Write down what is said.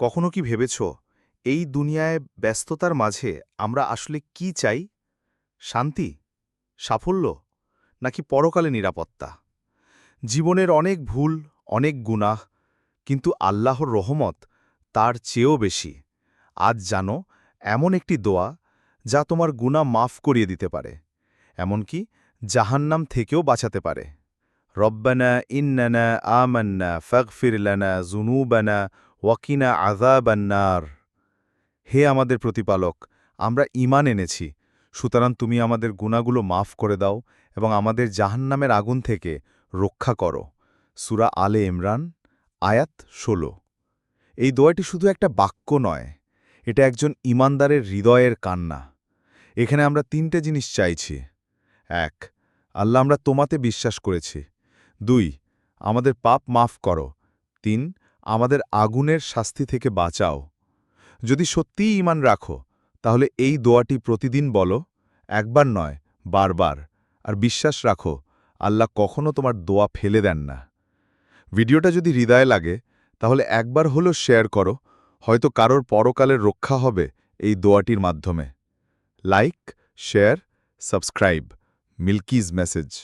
কখনো কি ভেবেছ, এই দুনিয়ায় ব্যস্ততার মাঝে আমরা আসলে কি চাই? শান্তি? সাফল্য? নাকি পরকালে নিরাপত্তা? জীবনের অনেক ভুল, অনেক গুনাহ, কিন্তু আল্লাহর রহমত তার চেয়েও বেশি। আজ জানো, এমন একটি দোয়া যা তোমার গুনাহ মাফ করিয়ে দিতে পারে, এমনকি জাহান্নাম থেকেও বাঁচাতে পারে। রব্বানা ইন্নানা আমান্না ফাগফির লানা জুনুবানা ওয়াকিনা আযাবান্নার হে আমাদের প্রতিপালক, আমরা ঈমান এনেছি, সুতরাং তুমি আমাদের গুণাগুলো মাফ করে দাও এবং আমাদের জাহান্নামের আগুন থেকে রক্ষা করো। সুরা আলে ইমরান, আয়াত ১৬ এই দোয়াটি শুধু একটা বাক্য নয়, এটা একজন ইমানদারের হৃদয়ের কান্না। এখানে আমরা তিনটে জিনিস চাইছি। এক, আল্লাহ আমরা তোমাতে বিশ্বাস করেছি। দুই, আমাদের পাপ মাফ করো। তিন, আমাদের আগুনের শাস্তি থেকে বাঁচাও। যদি সত্যিই ইমান রাখো, তাহলে এই দোয়াটি প্রতিদিন বলো, একবার নয়, বারবার। আর বিশ্বাস রাখো, আল্লাহ কখনো তোমার দোয়া ফেলে দেন না। ভিডিওটা যদি হৃদয়ে লাগে, তাহলে একবার হলো শেয়ার করো, হয়তো কারোর পরকালের রক্ষা হবে এই দোয়াটির মাধ্যমে। লাইক, শেয়ার, সাবস্ক্রাইব, মিল্কিজ মেসেজ।